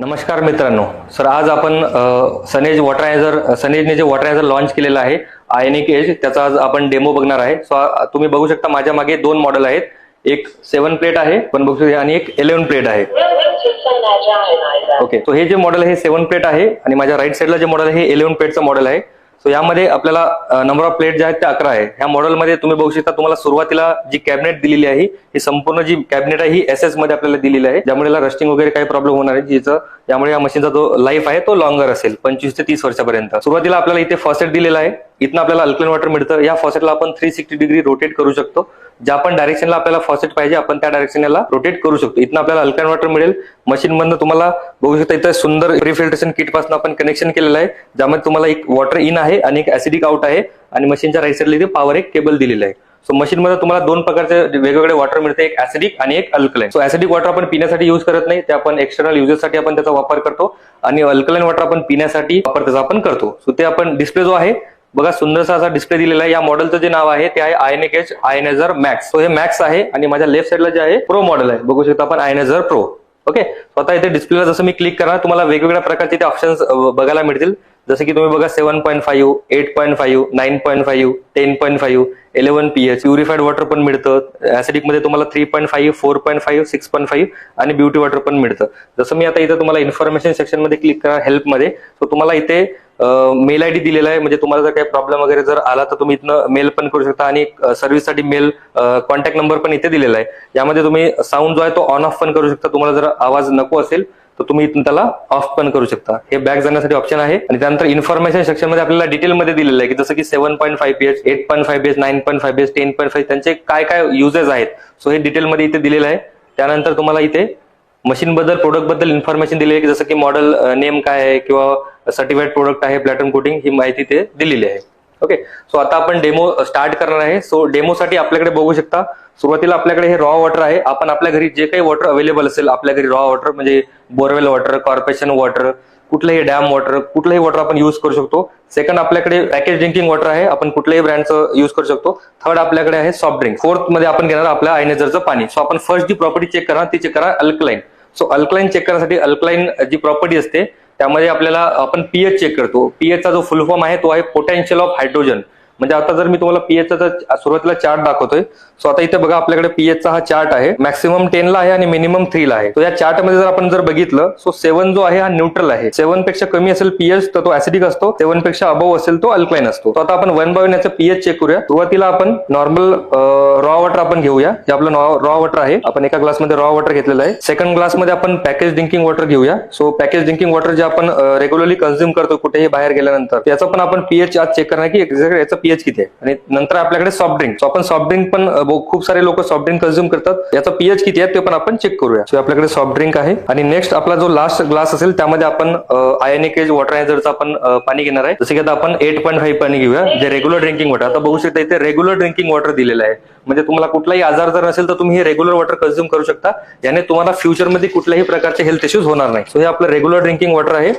नमस्कार मित्रांनो. सर आज आपण सनेज वॉटरायझर सनेजने जे वॉटरायझर लॉन्च केलेलं आहे आयनिक एज त्याचा आज आपण डेमो बघणार आहे. सो तुम्ही बघू शकता माझ्या मागे दोन मॉडेल आहेत. एक सेवन प्लेट आहे पण बघू शकता आणि एक इलेव्हन प्लेट आहे. ओके तो हे जे मॉडेल आहे सेवन प्लेट आहे आणि माझ्या राईट साईडला जे मॉडेल आहे हे इलेव्हन प्लेटचं मॉडेल आहे. सो यामध्ये आपल्याला नंबर ऑफ प्लेट जे आहेत ते अकरा आहे. ह्या मॉडेलमध्ये तुम्ही बघू शकता तुम्हाला सुरुवातीला जी कॅबिनेट दिलेली आहे ही संपूर्ण जी कॅबिनेट आहे ही एस एसमध्ये आपल्याला दिलेली आहे. ज्यामुळे याला रस्टिंग वगैरे काही प्रॉब्लेम होणार आहे जिचं यामुळे या मशीनचा जो लाईफ आहे तो लॉंगर असेल पंचवीस ते तीस वर्षापर्यंत. सुरुवातीला आपल्याला इथे फर्स्ट एड दिलेला आहे. इथनं आपल्याला अल्कलाइन वॉटर मिळतं. या फॉसेटला आपण थ्री सिक्स्टी डिग्री रोटेट करू शकतो. ज्या पण डायरेक्शनला आपल्याला फॉसेट पाहिजे आपण त्या डायरेक्शनला रोटेट करू शकतो. इथनं आपल्याला अल्कलाइन वॉटर मिळेल. मशीन मधनं तुम्हाला बघू शकता इथं सुंदर रिफिल्ट्रेशन किटपासून आपण कनेक्शन केलेलं आहे. ज्यामध्ये तुम्हाला एक वॉटर इन आहे आणि एक ऍसिडिक आउट आहे. आणि मशीनच्या राईट साईडला इथे पॉवर एक केबल दिलेलं आहे. सो मशीन मध्ये तुम्हाला दोन प्रकारचे वेगवेगळे वॉटर मिळते. एक ऍसिडिक आणि एक अल्कलाईन सो ऍसिडिक वॉटर आपण पिण्यासाठी युज करत नाही. ते आपण एक्सटर्नल युजेससाठी आपण त्याचा वापर करतो. आणि अल्कलाईन वॉटर आपण पिण्यासाठी वापर त्याचा आपण करतो. सो ते आपण डिस्प्ले जो आहे बघा सुंदरसा असा डिस्प्ले दिलेला आहे. या मॉडेलचं जे नाव आहे ते आहे ionic H ionizer max so हे मॅक्स आहे आणि माझ्या लेफ्ट साईडला जे आहे प्रो मॉडेल आहे. बघू शकता आपण आयनेझर प्रो ओके स्वतः इथे डिस्प्लेला जसं मी क्लिक करणार तुम्हाला वेगवेगळ्या प्रकारचे ते ऑप्शन्स बघायला मिळतील. जसं की तुम्ही बघा seven point five eight point five nine point five ten point five eleven P H purified water पण मिळतं. ऍसिडिकमध्ये तुम्हाला three point five four point five six point five आणि ब्युटी वॉटर पण मिळतं. जसं मी आता इथं तुम्हाला इन्फॉर्मेशन सेक्शनमध्ये क्लिक करा हेल्पमध्ये सो तुम्हाला इथे मेल आय डी दिलेला आहे. म्हणजे तुम्हाला जर काही प्रॉब्लेम वगैरे जर आला तर तुम्ही इथनं मेल पण करू शकता आणि सर्व्हिससाठी मेल कॉन्टॅक्ट नंबर पण इथे दिलेला आहे. यामध्ये तुम्ही साऊंड जो आहे तो ऑन ऑफ पण करू शकता. तुम्हाला जर आवाज नको असेल तर तुम्ही इथून त्याला ऑफ पण करू शकता. हे बॅक जाण्यासाठी ऑप्शन आहे. आणि त्यानंतर इन्फॉर्मेशन सेक्शनमध्ये आपल्याला डिटेल मध्ये दिलेलं आहे की जसं की seven point five pH eight point five pH nine point five pH ten point five त्यांचे काय काय युजेस आहेत. सो हे डिटेलमध्ये इथे दिलेलं आहे. त्यानंतर तुम्हाला इथे मशीन बद्दल प्रोडक्टबद्दल इन्फॉर्मेशन दिली आहे की जसं की मॉडेल नेम काय आहे किंवा सर्टिफाईड प्रोडक्ट आहे प्लॅटर्न कोटिंग ही माहिती ते दिलेली आहे. ओके सो आता आपण डेमो स्टार्ट uh, करणार आहे. सो डेमोसाठी आपल्याकडे बघू शकता सुरुवातीला आपल्याकडे हे रॉ वॉटर आहे. आपण आपल्या घरी जे काही वॉटर अवेलेबल असेल आपल्या घरी रॉ वॉटर म्हणजे बोरवेल वॉटर कॉर्पोरेशन वॉटर कुठलंही डॅम वॉटर कुठलंही वॉटर आपण युज करू शकतो. सेकंड आपल्याकडे पॅकेज ड्रिंकिंग वॉटर आहे. आपण कुठल्याही ब्रँडचं युज करू शकतो. थर्ड आपल्याकडे आहे सॉफ्ट ड्रिंक फोर्थमध्ये आपण घेणार आपल्या आयनेझरचं पाणी. सो आपण फर्स्ट जी प्रॉपर्टी चेक करा ती चेक करा अल्कलाईन सो अल्कलाईन चेक करण्यासाठी अल्कलाईन जी प्रॉपर्टी असते त्यामध्ये आपल्याला आपण पीएच चेक करतो. पीएचचा जो फुल फॉर्म आहे तो आहे पोटेन्शियल ऑफ हायड्रोजन म्हणजे आता जर मी तुम्हाला पीएचचा सुरुवातीला चार्ट दाखवतोय सो आता इथे बघा आपल्याकडे पीएचचा हा चार्ट आहे. मॅक्सिमम टेनला आहे आणि मिनिमम थ्रीला आहे. तो या चार्टमध्ये जर आपण जर बघितलं सो सेव्हन जो आहे हा न्यूट्रल आहे. सेव्हनपेक्षा कमी असेल पीएच तर तो ऍसिडिक असतो. सेव्हनपेक्षा अबव असेल तो अल्क्लाईन असतो. तो आता आपण वन बाय वन याचा पीएच चेक करूया. सुरुवातीला आपण नॉर्मल रॉ वॉटर आपण घेऊया. जे आपलं रॉ वॉटर आहे आपण एका ग्लासमध्ये रॉ वॉटर घेतलेलं आहे. सेकंड ग्लासमध्ये आपण पॅकेज ड्रिंकिंग वॉटर घेऊया. सो पॅकेज ड्रिंकिंग वॉटर जे आपण रेग्युलरली कन्झ्युम करतो कुठेही बाहेर गेल्यानंतर त्याचा पण आपण पीएच आज चेक करणार की एक्झॅक्ट याचं पीएच किती आहे? आणि नंतर आपल्याकडे सॉफ्ट ड्रिंक सो आपण सॉफ्ट ड्रिंक पण खूप सारे लोक सॉफ्ट ड्रिंक कन्झ्युम करतात. याचा पीएच किती आहे ते पण आपण चेक करूया. सो आपल्याकडे सॉफ्ट ड्रिंक आहे. आणि नेक्स्ट आपला जो लास्ट ग्लास असेल त्यामध्ये आपण आयनिकेज एज वॉटरायझरचं आपण पाणी घेणार आहे. जसं की आता आपण एट पॉईंट फाईव्ह पाणी घेऊया जे रेग्युलर ड्रिंकिंग वॉटर आता बघू शकता इथे रेग्युलर ड्रिंकिंग वॉटर दिलेलं आहे. म्हणजे तुम्हाला कुठलाही आजार जर नसेल तर तुम्ही हे रेग्युलर वॉटर कन्झ्युम करू शकता. याने तुम्हाला फ्युचरमध्ये कुठल्याही प्रकारचे हेल्थ इश्यूज होणार नाही. सो हे आपलं रेग्युलर ड्रिंकिंग वॉटर आहे.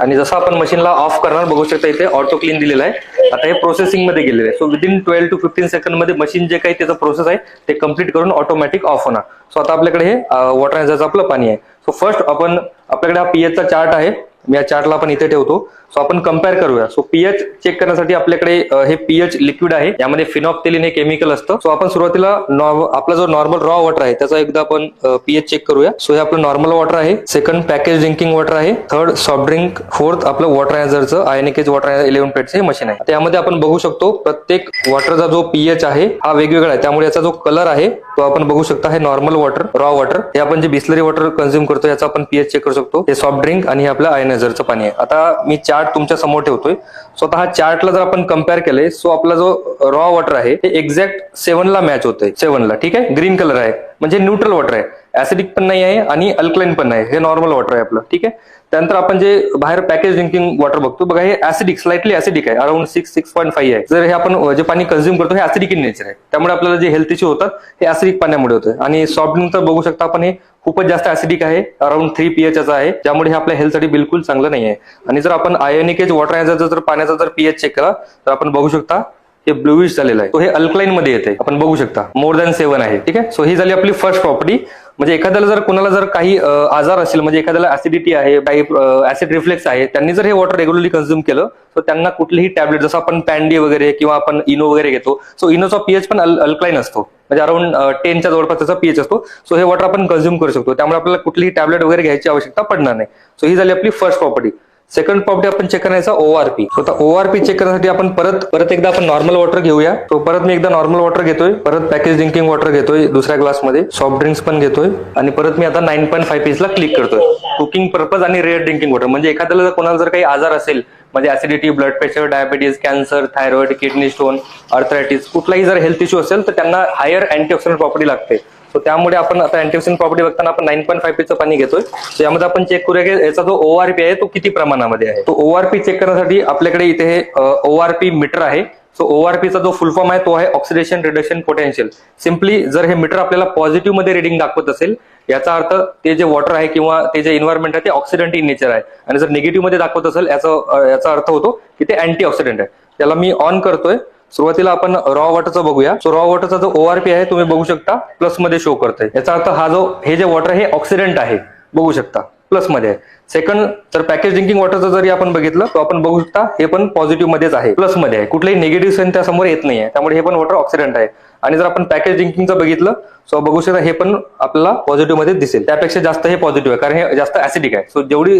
आणि जसं आपण मशीनला ऑफ करणार बघू शकता इथे ऑटो क्लीन दिलेलं आहे. आता हे प्रोसेसिंगमध्ये गेलेलं आहे. So within twelve to fifteen सेकंडमध्ये machine जे काही त्याचं प्रोसेस आहे ते कंप्लीट करून ऑटोमॅटिक ऑफ होणार. सो आता आपल्याकडे हे वॉटर आपलं पाणी आहे. सो फर्स्ट आपण आपल्याकडे हा पीएचचा चार्ट आहे. मी या चार्टला आपण इथे ठेवतो. सो आपण कंपेअर करूया. सो पीएच चेक करण्यासाठी आपल्याकडे हे पीएच लिक्विड आहे. यामध्ये फिनॉप्थेलिन हे केमिकल असतं. सो आपण सुरुवातीला नॉर्म- आपला जो नॉर्मल रॉ वॉटर आहे त्याचा एकदा आपण पीएच चेक करूया. सो हे आपलं नॉर्मल वॉटर आहे. सेकंड पॅकेज ड्रिंकिंग वॉटर आहे. थर्ड सॉफ्ट ड्रिंक फोर्थ आपलं वॉटर हॅझरचं आयनिकेज वॉटर इलेव्हन प्लेटचं हे मशीन आहे. त्यामध्ये आपण बघू शकतो प्रत्येक वॉटरचा जो पीएच आहे हा वेगवेगळा आहे. त्यामुळे याचा जो कलर आहे तो आपण बघू शकता हे नॉर्मल वॉटर रॉ वॉटर हे आपण जे बिस्लरी वॉटर कन्झ्युम करतो याचा आपण पीएच चेक करू शकतो. हे सॉफ्ट ड्रिंक आणि हे आपलं आयनायझरचं पाणी आहे. आता मी चार चार्ट तुमच्यासमोर ठेवतोय. सो आता हा चार्टला जर आपण कंपेअर केले सो आपला जो रॉ वॉटर आहे ते एक्झॅक्ट सेव्हनला मॅच होतोय. सेव्हनला ठीक आहे? ग्रीन कलर आहे. म्हणजे न्यूट्रल वॉटर आहे. ऍसिडिक पण नाही आहे आणि अल्कलाईन पण नाही. हे नॉर्मल वॉटर आहे आपलं ठीक आहे? त्यानंतर आपण जे बाहेर पॅकेज ड्रिंकिंग वॉटर बघतो बघा हे ऍसिडिक स्लाइटली ऍसिडिक आहे. Around six six point five आहे. जर हे आपण जे पाणी कन्झ्युम करतो हे ऍसिडिक इन नेचर आहे. त्यामुळे आपल्याला जे हेल्थ इश्यू होतात हे ऍसिडिक पाण्यामुळे होतं आणि सॉफ्ट ड्रिंक तर बघू शकता आपण हे खूपच जास्त ऍसिडिक आहे. अराउंड थ्री पीएच आहे. ज्यामुळे हे आपल्या हेल्थसाठी बिलकुल चांगलं नाही आहे आणि जर आपण आयोनिकेज वॉटर जर पाण्याचा जर पीएच चेक केला तर आपण बघू शकता हे ब्लूइश झालेलं आहे. तो हे अल्कलाईन मध्ये येते आपण बघू शकता. मोर दॅन सेव्हन आहे. ठीक आहे? सो ही झाली आपली फर्स्ट प्रॉपर्टी म्हणजे एखाद्याला जर कोणाला जर काही आजार असेल म्हणजे एखाद्याला ऍसिडिटी आहे काही ऍसिड रिफ्लेक्स आहे त्यांनी जर हे वॉटर रेग्युलरली कन्झ्युम केलं तर त्यांना कुठलीही टॅबलेट जसं आपण पॅन्डी वगैरे किंवा आपण इनो वगैरे घेतो सो इनोचा पीएच पण अल्कलाईन असतो. म्हणजे अराउंड टेनच्या जवळपास त्याचा पीएच असतो. सो हे वॉटर आपण कन्झ्युम करू शकतो. त्यामुळे आपल्याला कुठलीही टॅबलेट वगैरे घ्यायची आवश्यकता पडणार नाही. सो ही झाली आपली फर्स्ट प्रॉपर्टी सेकंड प्रॉपर्टी आपण चेक करायचा ओआरपी आता ओआरपी चेक करण्यासाठी आपण परत परत एकदा आपण नॉर्मल वॉटर घेऊया. तो परत मी एकदा नॉर्मल वॉटर घेतोय. परत पॅकेज ड्रिंकिंग वॉटर घेतोय दुसऱ्या ग्लासमध्ये सॉफ्ट ड्रिंक्स पण घेतोय. आणि परत मी आता नाईन पॉईंट फाईव्ह पीसला क्लिक करतोय. कुकिंग पर्पज आणि रेअर ड्रिंकिंग वॉटर म्हणजे एखाद्याला जर कोणाला जर काही आजार असेल म्हणजे acidity blood pressure diabetes cancer thyroid kidney stone arthritis कुठलाही जर हेल्थ इश्यू असेल तर त्यांना हायर अँटीऑक्सिडंट प्रॉपर्टी लागते. सो त्यामुळे आपण आता अँटीऑक्सिडंट प्रॉपर्टी बघताना आपण नाईन पॉईंट फाईव्ह पीचं पाणी घेतोय. त्यामध्ये यामध्ये आपण चेक करूया की याचा जो ओआरपी आहे तो किती प्रमाणामध्ये आहे? तो ओआरपी चेक करण्यासाठी आपल्याकडे इथे हे ओआरपी मीटर आहे. सो ओआरपीचा जो फुल फॉर्म आहे तो आहे ऑक्सिडेशन रिडक्शन पोटेन्शियल सिम्पली जर हे मीटर आपल्याला पॉझिटिव्हमध्ये रिडिंग दाखवत असेल याचा अर्थ ते जे वॉटर आहे किंवा ते जे इन्व्हायरमेंट आहे ते ऑक्सिडेंट इन नेचर आहे. आणि जर निगेटिव्हमध्ये दाखवत असेल याचा याचा अर्थ होतो की ते अँटी ऑक्सिडेंट आहे. त्याला मी ऑन करतोय. सुरुवातीला आपण रॉ वॉटरचा बघूया. सो रॉ वॉटरचा जो ओआरपी आहे तुम्ही बघू शकता प्लसमध्ये शो करतोय. याचा अर्थ हा जो हे जे वॉटर हे ऑक्सिडेंट आहे. बघू शकता प्लसमध्ये. आहे सेकंड जर पॅकेज ड्रिंकिंग वॉटरचं जरी आपण बघितलं तर आपण बघू शकता हे पण पॉझिटिव्ह मध्येच आहे प्लसमध्ये आहे. कुठलाही निगेटिव्ह सेन त्यासमोर येत नाही आहे त्यामुळे हे पण वॉटर ऑक्सिडेंट आहे. आणि जर आपण पॅकेज ड्रिंकिंगचं बघितलं सो बघू शकता हे पण आपल्याला पॉझिटिव्हमध्ये दिसेल. त्यापेक्षा जास्त हे पॉझिटिव्ह आहे कारण हे जास्त ऍसिडिक आहे. सो जेवढी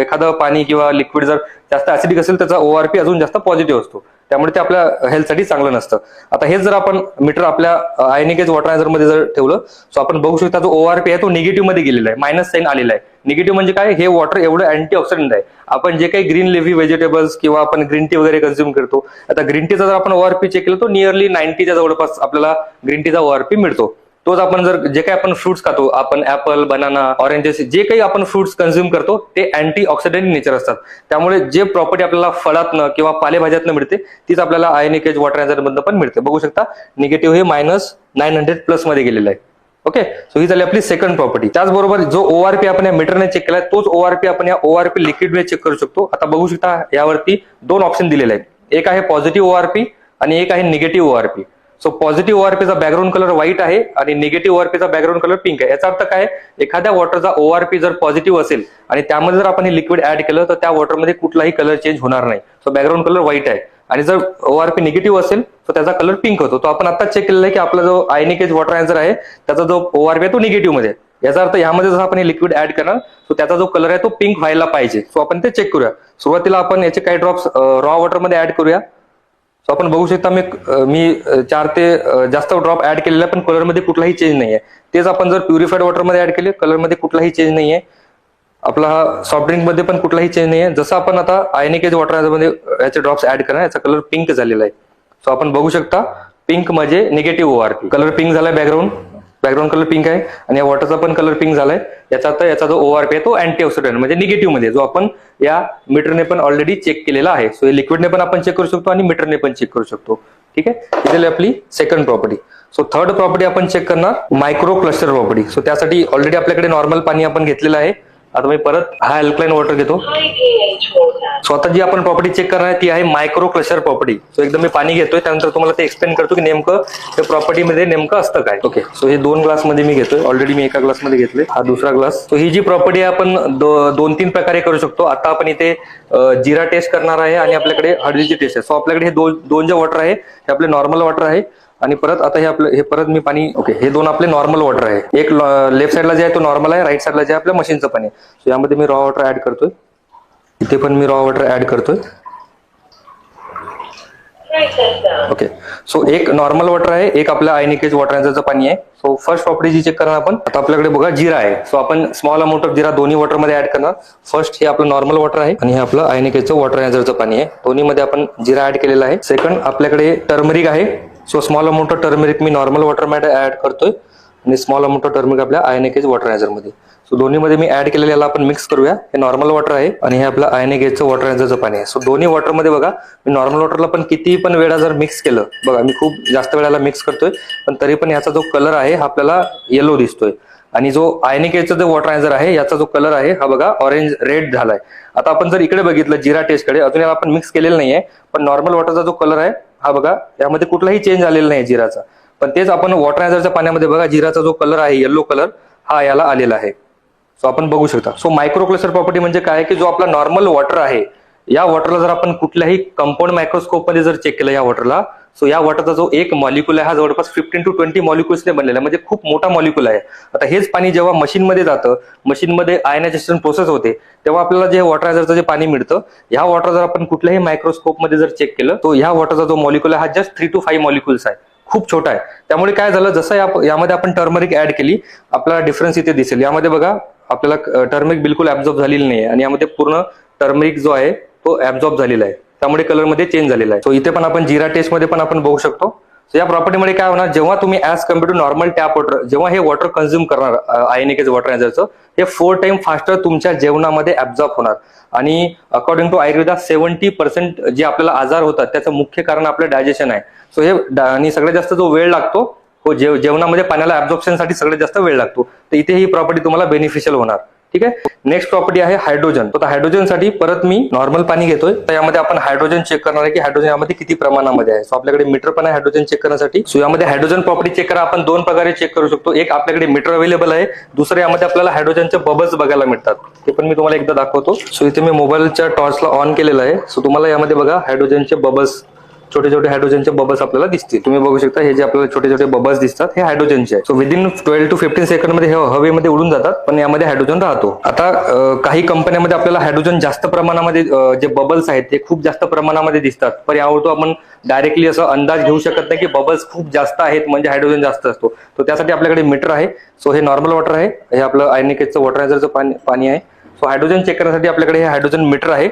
एखादं पाणी किंवा लिक्विड जर जास्त ऍसिडिक असेल त्याचा ओआरपी अजून जास्त पॉझिटिव्ह असतो. त्यामुळे ते आपल्या हेल्थसाठी चांगलं नसतं. आता हेच जर आपण मीटर आपल्या आयनिकेज वॉटरायझरमध्ये जर ठेवलं सो आपण बघू शकता जो ओआरपी आहे तो निगेटिव्हमध्ये गेलेला आहे. मायनस साईन आलेला आहे. निगेटिव्ह म्हणजे काय? हे वॉटर एवढं अँटी ऑक्सिडंट आहे. आपण जे काही ग्रीन लिव्ही व्हेजिटेबल्स किंवा आपण ग्रीन टी वगैरे कन्झ्युम करतो आता ग्रीन टीचा जर आपण ओआरपी चेक केलं तो नियरली नाईन्टीच्या जवळपास आपल्याला ग्रीन टीचा ओआरपी मिळतो. तोच आपण जर जे काही आपण फ्रुट्स खातो आपण ऍपल बनाना ऑरेंजेस जे काही आपण फ्रुट्स कन्झ्युम करतो ते अँटी ऑक्सिडेंट नेचर असतात. त्यामुळे जे प्रॉपर्टी आपल्याला फळातनं किंवा पालेभाज्यातनं मिळते तीच आपल्याला आयनिकेज वॉटर मधनं पण मिळते. बघू शकता निगेटिव्ह हे मायनस नाईन हंड्रेड प्लसमध्ये गेलेलं आहे. ओके? सो ही झाली आपली सेकंड प्रॉपर्टी त्याचबरोबर जो ओआरपी आपण या मीटरने चेक केलाय तोच ओआरपी आपण या ओआरपी लिक्विडने चेक करू शकतो. आता बघू शकता यावरती दोन ऑप्शन दिलेले आहेत. एक आहे पॉझिटिव्ह ओआरपी आणि एक आहे निगेटिव्ह ओआरपी सो पॉझिटिव्ह ओआरपीचा बॅकग्राऊंड कलर व्हाईट आहे आणि निगेटिव्ह ओआरपीचा बॅकग्राऊंड कलर पिंक आहे. याचा अर्थ काय एखाद्या वॉटरचा ओआरपी जर पॉझिटिव्ह असेल आणि त्यामध्ये जर आपण हे लिक्विड ऍड केलं तर त्या वॉटरमध्ये कुठलाही कलर चेंज होणार नाही. सो बॅकग्राऊंड कलर व्हाईट आहे. आणि जर ओआरपी निगेटिव्ह असेल तर त्याचा कलर पिंक होतो. तो आपण आता चेक केलेला आहे की आपला जो आयनिकेज वॉटर आन्सर आहे त्याचा जो ओआरपी आहे तो निगेटिव्हमध्ये याचा अर्थ यामध्ये जसं आपण हे लिक्विड ऍड करणार सो त्याचा जो कलर आहे तो पिंक व्हायला पाहिजे. सो आपण ते चेक करूया. सुरुवातीला आपण याचे काही ड्रॉप्स रॉ वॉटरमध्ये ऍड करूया. सो आपण बघू शकता मी मी चार ते जास्त ड्रॉप ऍड केलेला आहे, पण कलरमध्ये कुठलाही चेंज नाही आहे तेच आपण जर प्युरिफाईड वॉटरमध्ये ऍड केले कलरमध्ये कुठलाही चेंज नाही आहे आपला हा सॉफ्ट ड्रिंकमध्ये पण कुठलाही चेंज आहे जसं आपण आता आयनिकेज वॉटरमध्ये याचे ड्रॉप्स ऍड करणार याचा कलर पिंक झालेला आहे. सो आपण बघू शकता पिंक म्हणजे निगेटिव्ह ओआरपी कलर पिंक झालाय बॅकग्राऊंड बॅकग्राऊंड कलर पिंक आहे. आणि या वॉटरचा पण कलर पिंक झालाय. याचा आता याचा जो ओआरपी आहे तो अँटी ऑक्सिडंट म्हणजे निगेटिव्हमध्ये. जो आपण या मीटरने पण ऑलरेडी चेक केलेला आहे. सो हे लिक्विडने पण आपण चेक करू शकतो आणि मीटरने पण चेक करू शकतो. ठीक आहे? झाली आपली second property so third property आपण चेक करणार मायक्रो क्लस्टर प्रॉपर्टी सो त्यासाठी ऑलरेडी आपल्याकडे नॉर्मल पाणी आपण घेतलेलं आहे. आता मी परत हा अल्कलाईन वॉटर घेतो. स्वतः जी आपण प्रॉपर्टी चेक करणार आहे ती आहे मायक्रो क्लशर प्रॉपर्टी सो एकदम मी पाणी घेतोय त्यानंतर तुम्हाला ते एक्सप्लेन करतो की नेमकं त्या प्रॉपर्टीमध्ये नेमकं असतं काय. ओके सो हे दोन ग्लासमध्ये मी घेतोय. ऑलरेडी मी एका ग्लासमध्ये घेतले. हा दुसरा ग्लास सो ही जी प्रॉपर्टी आहे आपण दोन तीन प्रकारे करू शकतो. आता आपण इथे जिरा टेस्ट करणार आहे आणि आपल्याकडे हळदीची टेस्ट आहे. सो आपल्याकडे हे दोन दोन जे वॉटर आहे हे आपले नॉर्मल वॉटर आहे. आणि परत आता हे आपलं हे परत मी पाणी ओके हे दोन आपले नॉर्मल वॉटर आहे. एक लेफ्ट साईडला जे आहे तो नॉर्मल आहे राईट साईडला जे आहे आपल्या मशीनचं पाणी आहे. सो यामध्ये मी रॉ वॉटर ऍड करतोय. इथे पण मी रॉ वॉटर ऍड करतोय. ओके. सो एक नॉर्मल वॉटर आहे एक आपल्या आयनिकेज वॉटर पाणी आहे. सो फर्स्ट प्रॉपर्टी जी चेक करणार आपण आता आपल्याकडे बघा जिरा आहे. सो आपण स्मॉल अमाऊंट ऑफ जिरा दोन्ही वॉटरमध्ये ऍड करणार. फर्स्ट हे आपलं नॉर्मल वॉटर आहे आणि हे आपलं आयनिकेजचं वॉटर पाणी आहे. दोन्ही मध्ये आपण जिरा ऍड केलेला आहे. सेकंड आपल्याकडे टर्मरिक आहे. So small amount of turmeric me normal water add add करतोय आणि स्मॉल अमाऊंट ऑफ टर्मेरिक आपल्या आयनेकेज वॉटर याझरमध्ये. सो दोन्ही मध्ये मी ऍड केलेलं याला आपण मिक्स करूया. हे नॉर्मल वॉटर आहे आणि हे आपलं आयनेगेजचं वॉटर याझरचं पाणी आहे. सो दोन्ही वॉटरमध्ये बघा मी नॉर्मल वॉटरला पण किती पण वेळा जर मिक्स केलं बघा मी खूप जास्त वेळाला मिक्स करतोय पण तरी पण याचा जो कलर आहे हा आपल्याला येलो दिसतोय. आणि जो आयनिकेचा जो वॉटर आहे याचा जो कलर आहे हा बघा ऑरेंज रेड झालाय. आता आपण जर इकडे बघितलं जिरा टेस्टकडे अजून याला आपण मिक्स केलेलं नाहीये पण नॉर्मल वॉटरचा जो कलर आहे हा बघा यामध्ये कुठलाही चेंज आलेला नाही जिराचा. पण तेच आपण वॉटरायझरच्या पाण्यामध्ये बघा जिराचा जो कलर आहे येल्लो कलर हा याला आलेला आहे. सो आपण बघू शकता. सो मायक्रोक्लस्टर प्रॉपर्टी म्हणजे काय की जो आपला नॉर्मल वॉटर आहे या वॉटरला जर आपण कुठल्याही कंपाऊंड मायक्रोस्कोपमध्ये जर चेक केलं या वॉटरला सो या वॉटरचा जो एक मॉलिक्युल आहे हा जवळपास फिफ्टीन टू ट्वेंटी मॉलिक्युल्सने बनलेला आहे. म्हणजे खूप मोठा मॉलिक्युल आहे. आता हेच पाणी जेव्हा मशीनमध्ये जातं मशीनमध्ये आयनायझेशन प्रोसेस होते तेव्हा आपल्याला जे वॉटरायझरचं जे पाणी मिळतं ह्या वॉटर जर आपण कुठल्याही मायक्रोस्कोपमध्ये जर चेक केलं तर ह्या वॉटरचा जो मॉलिक्युल आहे हा just three two five molecules आहे. खूप छोटा आहे. त्यामुळे काय झालं जसं यामध्ये आपण टर्मरिक ऍड केली आपल्याला डिफरन्स इथे दिसेल. यामध्ये बघा आपल्याला टर्मरिक बिलकुल ऍब्झॉर्ब झालेली नाही आणि यामध्ये पूर्ण टर्मरिक जो आहे तो ऍब्झॉर्ब झालेला आहे. त्यामुळे कलरमध्ये चेंज झालेला आहे. सो इथे पण आपण जिरा टेस्टमध्ये पण आपण बघू शकतो. या प्रॉपर्टीमध्ये काय होणार? जेव्हा तुम्ही as compare to normal tap water जेव्हा हे वॉटर कन्झ्युम करणार आयनिकेज वॉटरायझरचं हे फोर टाइम फास्टर तुमच्या जेवणामध्ये ऍब्झॉर्ब होणार. आणि according to Ayurveda seventy percent जे आपल्याला आजार होतात त्याचं मुख्य कारण आपलं डायजेशन आहे. सो हे आणि सगळ्यात जास्त जो वेळ लागतो हो जेव जेवणामध्ये पाण्याला ऍब्झॉर्प्शनसाठी सगळ्यात जास्त वेळ लागतो. तर इथे ही प्रॉपर्टी तुम्हाला बेनिफिशियल होणार. ठीक आहे? नेक्स्ट प्रॉपर्टी आहे हायड्रोजन तर हायड्रोजनसाठी परत मी नॉर्मल पाणी घेतोय. तर यामध्ये आपण हायड्रोजन चेक करणार आहे की हायड्रोजन यामध्ये किती प्रमाणामध्ये आहे. सो आपल्याकडे मीटर पण आहे हायड्रोजन चेक करण्यासाठी. सो यामध्ये हायड्रोजन प्रॉपर्टी चेक करा. आपण दोन प्रकारे चेक करू शकतो. एक आपल्याकडे मीटर अवेलेबल आहे. दुसरं यामध्ये आपल्याला हायड्रोजनचे बबल्स बघायला मिळतात. ते पण मी तुम्हाला एकदा दाखवतो. सो इथे मी मोबाईलच्या टॉर्चला ऑन केलेलं आहे. सो तुम्हाला यामध्ये बघा हायड्रोजनचे बबल्स छोटे छोटे हायड्रोजनचे बबल्स आपल्याला दिसतील. तुम्ही बघू शकता हे जे आपल्याला छोटे छोटे बबल्स दिसतात हे हायड्रोजनचे so within twelve to fifteen सेकंडमध्ये हे हवेमध्ये उडून जातात पण यामध्ये हायड्रोजन राहतो. आता काही कंपन्यांमध्ये आपल्याला हायड्रोजन जास्त प्रमाणामध्ये जे बबल्स आहेत ते खूप जास्त प्रमाणामध्ये दिसतात. पण यावर तो आपण डायरेक्टली असं अंदाज घेऊ शकत नाही की बबल्स खूप जास्त आहेत म्हणजे हायड्रोजन जास्त असतो. तर त्यासाठी आपल्याकडे मीटर आहे. सो हे नॉर्मल वॉटर आहे. हे आपलं आयनिकेचं वॉटरायझरचं पाणी पाणी आहे. सो हायड्रोजन चेक करण्यासाठी आपल्याकडे हे हायड्रोजन मीटर आहे.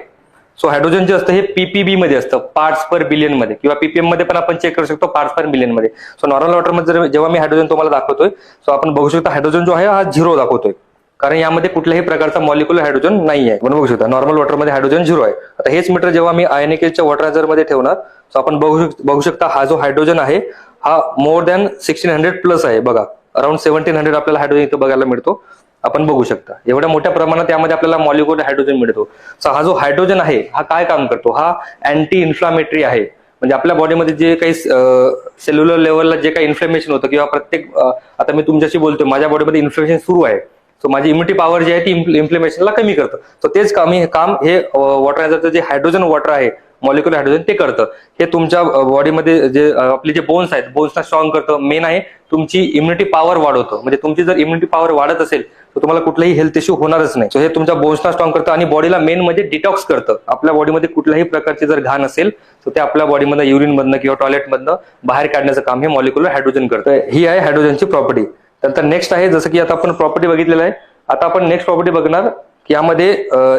सो हायड्रोजन जे असतं हे पीपीबी मध्ये असतं पार्ट्स पर बिलियनमध्ये. किंवा पीपीएममध्ये पण आपण चेक करू शकतो पार्ट्स पर बिलियनमध्ये. सो नॉर्मल वॉटरमध्ये जर- जेव्हा मी हायड्रोजन तुम्हाला दाखवतोय सो आपण बघू शकतो हायड्रोजन जो आहे हा झिरो दाखवतोय. कारण यामध्ये कुठल्याही प्रकारचा मॉलिक्युलर हायड्रोजन नाही आहे. बघू शकता नॉर्मल वॉटरमध्ये हायड्रोजन झिरो आहे. आता हेच मीटर जेव्हा मी आयनिकेजच्या वॉटरायझरमध्ये ठेवणार सो आपण बघू बघू शकता हा जो हायड्रोजन आहे हा more than sixteen hundred plus आहे. बघा अराउंड सेव्हन्टीन हंड्रेड आपल्याला हायड्रोजन इथं बघायला मिळतो. आपण बघू शकता. एवढ्या मोठ्या प्रमाणात यामध्ये आपल्याला मॉलिक्युलर हायड्रोजन मिळतो. सो हा जो हायड्रोजन आहे हा काय काम करतो? हा अँटी इन्फ्लामेटरी आहे. म्हणजे आपल्या बॉडीमध्ये जे काही सेल्युलर लेवलला जे काही इन्फ्लेमेशन होतं किंवा प्रत्येक आता मी तुमच्याशी बोलतोय माझ्या बॉडीमध्ये इन्फ्लेमेशन सुरू आहे. सो माझी इम्युनिटी पॉवर जी आहे ती इन्फ्लेमेशनला कमी करतं. सो तेच काम हे काम हे वॉटर जे हायड्रोजन वॉटर आहे मॉलिक्युलर हायड्रोजन ते करतं. हे तुमच्या बॉडीमध्ये जे आपले जे बोन्स आहेत बोन्सना स्ट्रॉंग करतं. मेन आहे तुमची इम्युनिटी पॉवर वाढवतं. म्हणजे तुमची जर इम्युनिटी पॉवर वाढत असेल तर तुम्हाला कुठलाही हेल्थ इश्यू होणारच नाही. सो हे तुमच्या बोन्सना स्ट्रॉंग करतं आणि बॉडीला मेन म्हणजे डिटॉक्स करतं. आपल्या बॉडीमध्ये कुठल्याही प्रकारची जर घाण असेल तर ते आपल्या बॉडीमध्ये युरिन मधनं किंवा टॉयलेटमधनं बाहेर काढण्याचं काम हे मॉलिक्युलर हायड्रोजन करतं. ही आहे हायड्रोजनची प्रॉपर्टी त्यानंतर नेक्स्ट आहे जसं की आता आपण प्रॉपर्टी बघितलेलं आहे. आता आपण नेक्स्ट प्रॉपर्टी बघणार की यामध्ये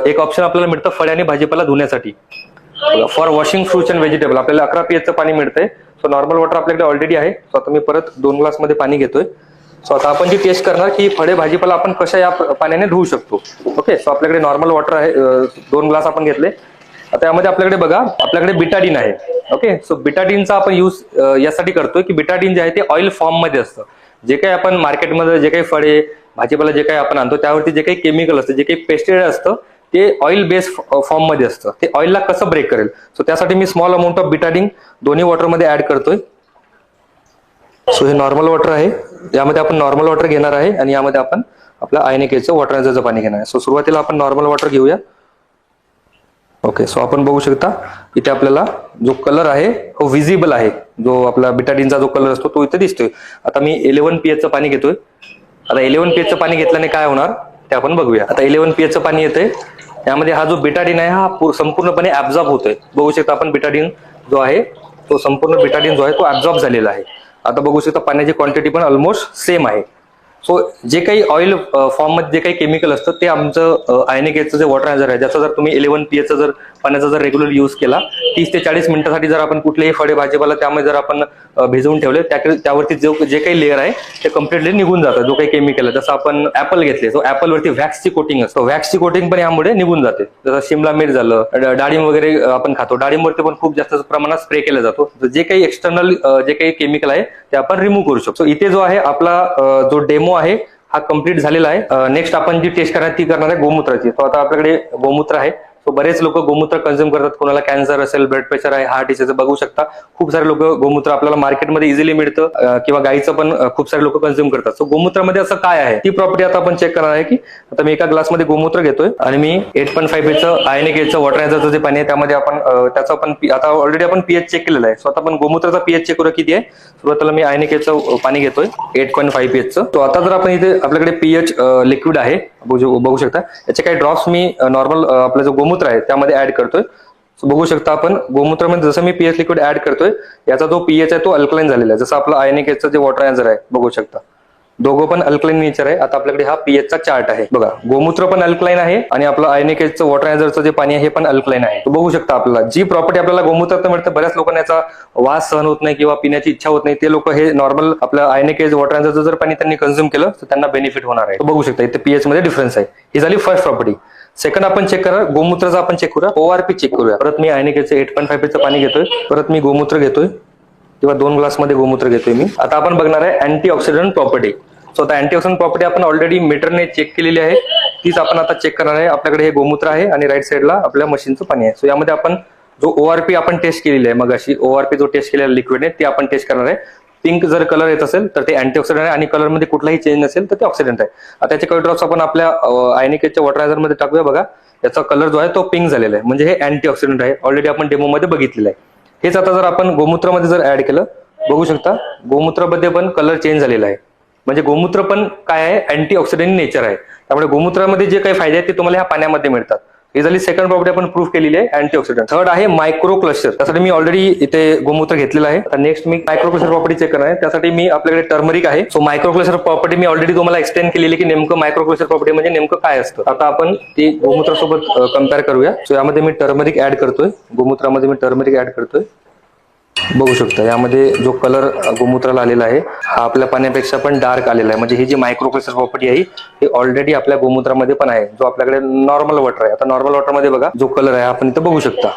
एक ऑप्शन आपल्याला मिळतं फळे आणि भाजीपाला धुण्यासाठी. For washing fruits and vegetable आपल्याला अकरा पीएचचं पाणी मिळतंय. सो नॉर्मल वॉटर आपल्याकडे ऑलरेडी आहे. सो आता मी परत दोन ग्लासमध्ये पाणी घेतोय. सो आता आपण जी टेस्ट करणार की फळे भाजीपाला आपण कशा या पाण्याने धुवू शकतो. ओके सो आपल्याकडे नॉर्मल वॉटर आहे दोन ग्लास आपण घेतले. आता यामध्ये आपल्याकडे बघा आपल्याकडे बिटाडीन आहे. ओके सो बिटाडीनचा आपण यूज यासाठी करतोय की बिटाडीन जे आहे ते ऑइल फॉर्ममध्ये असतं. जे काही आपण मार्केटमध्ये जे काही फळे भाजीपाला जे काही आपण आणतो त्यावरती जे काही केमिकल असतं जे काही पेस्टिसाइड असतं ते ऑइल बेस फॉर्ममध्ये असतं. ते ऑइलला कसं ब्रेक करेल? सो त्यासाठी मी स्मॉल अमाऊंट ऑफ बिटाडिंग दोन्ही वॉटरमध्ये ऍड करतोय. सो हे नॉर्मल वॉटर आहे. यामध्ये आपण नॉर्मल वॉटर घेणार आहे आणि यामध्ये आपण आपलं आयनिकेचं वॉटरचं पाणी घेणार आहे. सो सुरुवातीला आपण नॉर्मल वॉटर घेऊया. ओके सो आपण बघू शकता इथे आपल्याला जो कलर आहे तो विजिबल आहे. जो आपला बिटाडिनचा जो कलर असतो तो इथे दिसतोय. आता मी इलेव्हन पीएचचं पाणी घेतोय. आता इलेव्हन पीएचचं पाणी घेतल्याने काय होणार? ते आपण बघूया. आता इलेव्हन पीएचचं पाणी येतंय. यामध्ये हा जो बिटाडीन आहे हा संपूर्णपणे ऍब्झॉर्ब होतोय. बघू शकता आपण बिटाडीन जो आहे तो संपूर्ण बिटाडीन जो आहे तो ऍब्झॉर्ब झालेला आहे. आता बघू शकता पाण्याची क्वांटिटी पण ऑलमोस्ट सेम आहे. सो जे काही ऑइल फॉर्ममध्ये जे काही केमिकल असतं ते आमचं आयनिकेचं जे वॉटरायझर आहे ज्याचं जर तुम्ही इलेव्हन पीएचं जर पाण्याचा जर रेग्युलर यूज केला तीस ते चाळीस मिनिटासाठी जर आपण कुठलेही फळे भाजीपाला त्यामध्ये जर आपण भिजवून ठेवले त्यावरती जो जे काही लेअर आहे ते कम्प्लिटली निघून जातं जो काही केमिकल आहे. जसं आपण ऍपल घेतले सो ऍपलवरती वॅक्सची कोटिंग असतो. वॅक्सची कोटिंग पण यामुळे निघून जाते. जसं शिमला मिर झालं डाळिंब वगैरे आपण खातो. डाळिंबवरती पण खूप जास्त प्रमाणात स्प्रे केला जातो. जे काही एक्सटर्नल जे काही केमिकल आहे ते आपण रिमूव्ह करू शकतो. इथे जो आहे आपला जो डेमो आहे हा कंप्लीट झालेला आहे. नेक्स्ट आपण जी टेस्ट करणार ती करणार आहे गोमूत्राची. तो आता आपल्याकडे गोमूत्र आहे. सो बरेच लोक गोमूत्र कन्झ्युम करतात. कोणाला कॅन्सर असेल ब्लड प्रेशर आहे हार्ट डिसीज बघू शकता. खूप सारे लोक गोमूत्र आपल्याला मार्केटमध्ये इझिली मिळतं किंवा गाईचं पण खूप सारे लोक कन्झ्युम करतात. सो गोमूत्रामध्ये असं काय आहे? ती प्रॉपर्टी आता आपण चेक करणार आहे की आता मी एका ग्लासमध्ये गोमूत्र घेतोय आणि मी एट पॉईंट फाईव्ह एचं आयनिक एचं वॉटर याचं जे पाणी आहे त्यामध्ये आपण त्याचा त्याचं आपण आता ऑलरेडी आपण पीएच चेक केलेलं आहे. सो आता आपण गोमूत्राचा पीएच चेक करू किती आहे? सुरुवातीला मी आयनिक एचं पाणी घेतोय एट पॉईंट फाईव्ह पीएचचं तो आता जर आपण इथे आपल्याकडे पीएच लिक्विड आहे बघू शकता. याचे काही ड्रॉप्स मी नॉर्मल आपला जो गोमूत्र आहे त्यामध्ये ऍड करतोय. बघू शकता आपण गोमूत्रामध्ये जसं मी पीएच लिक्विड ऍड करतोय याचा जो पीएच आहे तो अल्कलाईन झालेला आहे. जसं आपलं आयनिक जे वॉटर याझर आहे बघू शकता. दोघं पण अल्कलाईन नेचर आहे. आता आपल्याकडे हा पीएच चा चार्ट आहे. बघा गोमूत्र पण अल्कलाईन आहे आणि आपलं आयनिकेजचं एचं वॉटर जे पाणी आहे हे पण अल्कलाईन आहे. तो बघू शकता आपल्याला. जी प्रॉपर्टी आपल्याला गोमूत्रात मिळतं बऱ्याच लोकांना याचा वास सहन होत नाही किंवा पिण्याची इच्छा होत नाही. ते लोक हे नॉर्मल आपलं आयनिकेज वॉटर जर पाणी त्यांनी कन्झ्युम केलं तर त्यांना बेनिफिट होणार आहे. बघू शकता इथे पीएच मध्ये डिफरन्स आहे. ही झाली फर्स्ट प्रॉपर्टी सेकंड आपण चेक करा गोमूत्राचा आपण चेक करूया. ओआरपी चेक करूया. परत मी आयनिकेचं एट पॉईंट फाईव्हचं पाणी घेतोय. परत मी गोमूत्र घेतोय. किंवा दोन ग्लासमध्ये गोमूत्र घेतोय मी. आता आपण बघणार आहे अँटी ऑक्सिडंट प्रॉपर्टी सो आता अँटीऑक्सिडंट प्रॉपर्टी आपण ऑलरेडी मीटरने चेक केलेली आहे. तीच आपण आता चेक करणार आहे. आपल्याकडे हे गोमूत्र आहे आणि राईट साईडला आपल्या मशीनचं पाणी आहे. सो यामध्ये आपण जो ओआरपी आपण टेस्ट केलेली आहे मग अशी ओआरपी जो टेस्ट केलेला लिक्विड आहे ते आपण टेस्ट करणार आहे. पिंक जर कलर येत असेल तर ते अँटीऑक्सिडंट आहे आणि कलरमध्ये कुठलाही चेंज नसेल तर ते ऑक्सिडंट आहे. आता त्याचे काही ड्रॉप्स आपण आपल्या आयनिकेच्या वॉटरमध्ये टाकूया बघा. याचा कलर जो आहे तो पिंक झालेला आहे. म्हणजे हे अँटीऑक्सिडंट आहे. ऑलरेडी आपण डेमो मध्ये बघितलेलं आहे. हेच आता जर आपण गोमूत्रामध्ये जर ऍड केलं बघू शकता गोमूत्रामध्ये पण कलर चेंज झालेला आहे. म्हणजे गोमूत्र पण काय आहे? अँटी ऑक्सिडंट नेचर आहे. त्यामुळे गोमूत्रामध्ये जे काही फायदे आहेत ते तुम्हाला ह्या पाण्यामध्ये मिळतात. ही झाली सेकंड प्रॉपर्टी आपण प्रूफ केलेली आहे अँटीऑक्सिडंट थर्ड आहे मायक्रो क्लस्टर त्यासाठी मी ऑलरेडी इथे गोमूत्र घेतलेलं आहे. आता नेक्स्ट मी मायक्रो क्लस्टर प्रॉपर्टी चेक करणार आहे. त्यासाठी मी आपल्याकडे टर्मरिक आहे. सो मायक्रो क्लस्टर प्रॉपर्टी मी ऑलरेडी तुम्हाला एक्सप्लेन केलेली की नेमकं मायक्रो क्लस्टर प्रॉपर्टी म्हणजे नेमकं काय असतं. आता आपण ती गोमूत्रासोबत कंपेअर करूया. सो यामध्ये मी टर्मरिक ऍड करतोय. गोमूत्रामध्ये मी टर्मरिक ऍड करतोय. बघू शकता. यामध्ये जो कलर गोमूत्राला आलेला आहे हा आपल्या पाण्यापेक्षा पण डार्क आलेला आहे. म्हणजे ही जी मायक्रोप्रेसर प्रॉपर्टी आहे ही ऑलरेडी आपल्या गोमूत्रामध्ये पण आहे. जो आपल्याकडे नॉर्मल वॉटर आहे. आता नॉर्मल वॉटरमध्ये बघा जो कलर आहे आपण इथं बघू शकता.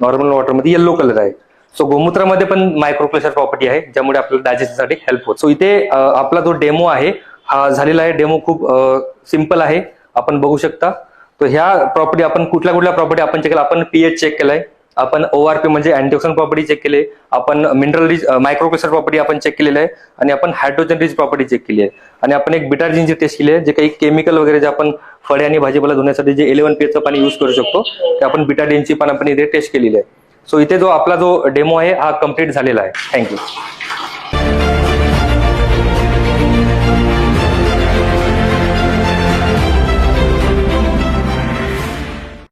नॉर्मल वॉटरमध्ये येल्लो कलर आहे. सो गोमूत्रामध्ये पण मायक्रोक्लेसर प्रॉपर्टी आहे ज्यामुळे आपल्याला डायजेशनसाठी हेल्प होत. सो इथे आपला जो डेमो आहे हा झालेला आहे. डेमो खूप सिंपल आहे. आपण बघू शकता. तर ह्या प्रॉपर्टी आपण कुठल्या कुठल्या प्रॉपर्टी आपण चेक केला? आपण पीएच चेक केलाय. आपण ओआरपी म्हणजे अँटीऑक्सिडंट प्रॉपर्टी चेक केले आपण mineral rich micro cluster property आपण चेक केलेलं आहे. आणि आपण हायड्रोजन रिच प्रॉपर्टी चेक केली आहे. आणि आपण एक बिटार्जिनची टेस्ट केली आहे जे काही केमिकल वगैरे जे आपण फळे आणि भाजीपाला धुण्यासाठी जे इलेव्हन पीएचं पाणी यूज करू शकतो ते आपण बिटाडिनची पण आपण इथे टेस्ट केलेली आहे. सो इथे जो आपला जो डेमो आहे हा कंप्लीट झालेला आहे. थँक्यू